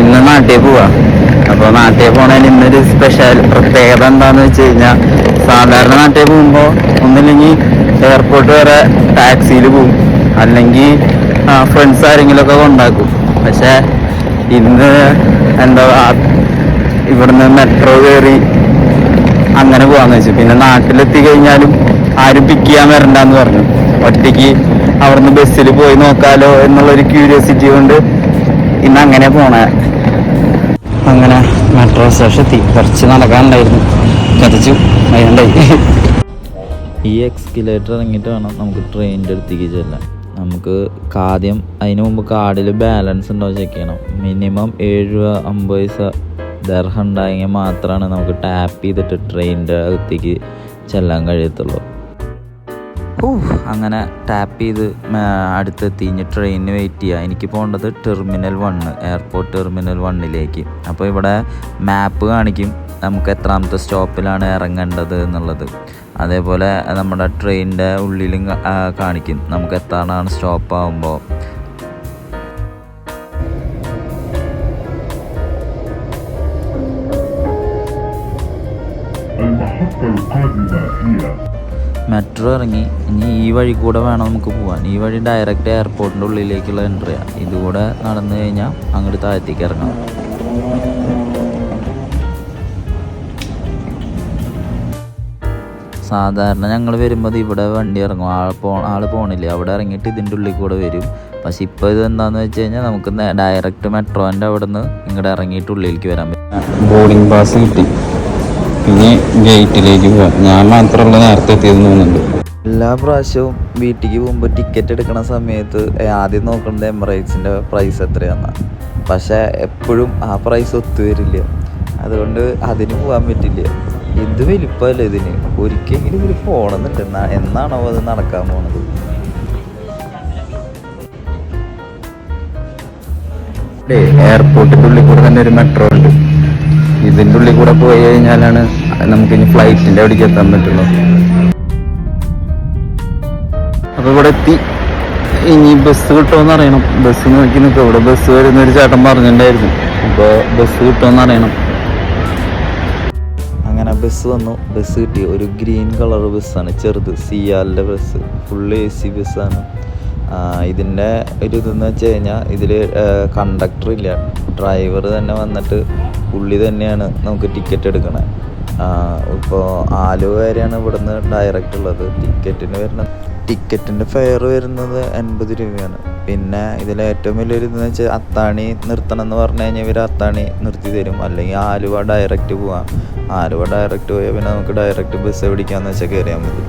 ഇന്ന് നാട്ടിൽ പോവാ. അപ്പോൾ നാട്ടിൽ പോണതിന് ഇന്നൊരു സ്പെഷ്യൽ പ്രത്യേകത എന്താന്ന് വെച്ച് കഴിഞ്ഞാൽ സാധാരണ നാട്ടിൽ പോകുമ്പോൾ ഒന്നില്ലെങ്കിൽ എയർപോർട്ട് വരെ ടാക്സിയിൽ പോകും അല്ലെങ്കിൽ ഫ്രണ്ട്സ് ആരെങ്കിലുമൊക്കെ കൊണ്ടാക്കും. പക്ഷേ ഇന്ന് എന്താ ഇവിടുന്ന് മെട്രോ കയറി അങ്ങനെ പോവാന്ന് വെച്ചു. പിന്നെ നാട്ടിലെത്തി കഴിഞ്ഞാലും ആരും പിക്ക് ചെയ്യാൻ വരണ്ടെന്ന് പറഞ്ഞു. ഒറ്റയ്ക്ക് അവിടുന്ന് ബസ്സിൽ പോയി നോക്കാലോ എന്നുള്ളൊരു ക്യൂരിയോസിറ്റി കൊണ്ട് ഇന്ന് അങ്ങനെ പോണേ. അങ്ങനെ മെട്രോ സ്റ്റേഷൻ എത്തി. കുറച്ച് നടക്കാനുണ്ടായിരുന്നു. കഥച്ചു അതിനുണ്ടായി ഈ എക്സ്കിലേറ്റർ ഇറങ്ങിയിട്ട് വേണം നമുക്ക് ട്രെയിനിന്റെ അടുത്തേക്ക് ചെല്ലാൻ. നമുക്ക് ആദ്യം അതിന് മുമ്പ് കാർഡിൽ ബാലൻസ് ഉണ്ടോ ചെക്ക് ചെയ്യണം. മിനിമം ഏഴ് രൂപ അമ്പത് പൈസ ദർഹം ഉണ്ടായെങ്കിൽ മാത്രമാണ് നമുക്ക് ടാപ്പ് ചെയ്തിട്ട് ട്രെയിനിന്റെ അടുത്തേക്ക് ചെല്ലാൻ കഴിയത്തുള്ളൂ. അങ്ങനെ ടാപ്പ് ചെയ്ത് മേ- അടുത്തെത്തി ഇനി ട്രെയിനിന് വെയിറ്റ് ചെയ്യുക എനിക്ക് പോകേണ്ടത് ടെർമിനൽ വണ്ണ് എയർപോർട്ട് ടെർമിനൽ വണ്ണിലേക്ക് അപ്പോൾ ഇവിടെ മാപ്പ് കാണിക്കും നമുക്ക് എത്രാമത്തെ സ്റ്റോപ്പിലാണ് ഇറങ്ങേണ്ടത് എന്നുള്ളത് അതേപോലെ നമ്മുടെ ട്രെയിനിൻ്റെ ഉള്ളിലും കാ- ആ, കാണിക്കും നമുക്ക് എത്താനാണ് സ്റ്റോപ്പ് ആകുമ്പോൾ المحطة القادمة هي മെട്രോ ഇറങ്ങി. ഇനി ഈ വഴി കൂടെ വേണം നമുക്ക് പോകാൻ ഈ വഴി ഡയറക്റ്റ് എയർപോർട്ടിന്റെ ഉള്ളിലേക്കുള്ള എൻട്രിയാണ് ഇതുകൂടെ നടന്നു കഴിഞ്ഞാൽ അങ്ങോട്ട് താഴത്തേക്ക് ഇറങ്ങാം. സാധാരണ ഞങ്ങൾ വരുമ്പോൾ ഇവിടെ വണ്ടി ഇറങ്ങും. ആൾ പോ ആൾ പോണില്ല? അവിടെ ഇറങ്ങിയിട്ട് ഇതിന്റെ ഉള്ളിൽ കൂടെ വരും. പക്ഷെ ഇപ്പോൾ ഇത് എന്താണെന്ന് വെച്ച് കഴിഞ്ഞാൽ നമുക്ക് ഡയറക്റ്റ് മെട്രോന്റെ അവിടെ നിന്ന് ഇങ്ങോട്ട് ഇറങ്ങിയിട്ട് ഉള്ളിലേക്ക് വരാൻ പറ്റും. ബോർഡിംഗ് പാസ് കിട്ടി. ഇനി ഗേറ്റിലേക്ക് പോവാം. ഞാൻ മാത്രമല്ല നേരത്തെ എത്തിയെന്ന് തോന്നുന്നുണ്ട്. എല്ലാ പ്രാവശ്യവും വീട്ടിലേക്ക് പോകുമ്പോൾ ടിക്കറ്റ് എടുക്കുന്ന സമയത്ത് ആദ്യം നോക്കുന്നത് എമറേറ്റ്സിന്റെ പ്രൈസ് എത്രയാണെന്നാണ് പക്ഷേ എപ്പോഴും ആ പ്രൈസ് ഒത്തുവരില്ല അതുകൊണ്ട് അതിന് പോകാൻ പറ്റില്ല. ഇത് വലിപ്പമല്ല ഇതിന്? ഒരിക്കലെങ്കിലും ഇതിൽ പോകണമെന്നുണ്ട് എന്നാ- എന്നാണോ അത് നടക്കാൻ പോണത്? എയർപോർട്ടിന്റെ ഉള്ളിൽ കൂടെ തന്നെ ഒരു മെട്രോ ഉണ്ട്. ഇതിന്റെ ഉള്ളിൽ കൂടെ പോയി കഴിഞ്ഞാലാണ് നമുക്ക് ഇനി ഫ്ലൈറ്റിന്റെ അവിടേക്ക് എത്താൻ പറ്റുള്ളൂ. അപ്പോൾ ഇവിടെ എത്തി. ഇനി ബസ് കിട്ടുമെന്ന് അറിയണം. ബസ് നോക്കി നിൽക്കുക ഇവിടെ ബസ് വരുന്ന ഒരു ചേട്ടൻ പറഞ്ഞിട്ടുണ്ടായിരുന്നു. അപ്പോൾ ബസ് കിട്ടുമെന്ന് അറിയണം. അങ്ങനെ ബസ് വന്നു. ബസ് കിട്ടി. ഒരു ഗ്രീൻ കളർ ബസ്സാണ് ചെറുത്. സിയാലിന്റെ ബസ് ഫുള്ള് എ സി ബസ്സാണ് ഇതിന്റെ ഒരു ഇതെന്ന് വെച്ച് കഴിഞ്ഞാൽ ഇതിൽ കണ്ടക്ടർ ഇല്ല. ഡ്രൈവർ തന്നെ വന്നിട്ട് പുള്ളി തന്നെയാണ് നമുക്ക് ടിക്കറ്റ് എടുക്കണത് ഇപ്പോൾ ആലുവ വരെയാണ് ഇവിടുന്ന് ഡയറക്റ്റ് ഉള്ളത്. ടിക്കറ്റിന് വരുന്ന ടിക്കറ്റിന്റെ ഫെയർ വരുന്നത് എൺപത് രൂപയാണ്. പിന്നെ ഇതിൽ ഏറ്റവും വലിയൊരു ഇതെന്ന് വെച്ചാൽ അത്താണി നിർത്തണം എന്ന് പറഞ്ഞു കഴിഞ്ഞാൽ ഇവർ അത്താണി നിർത്തി തരും. അല്ലെങ്കിൽ ആലുവ ഡയറക്റ്റ് പോവാം. ആലുവ ഡയറക്റ്റ് പോയാൽ പിന്നെ നമുക്ക് ഡയറക്റ്റ് ബസ് പിടിക്കാമെന്ന് വെച്ചാൽ കയറിയാൽ മതി.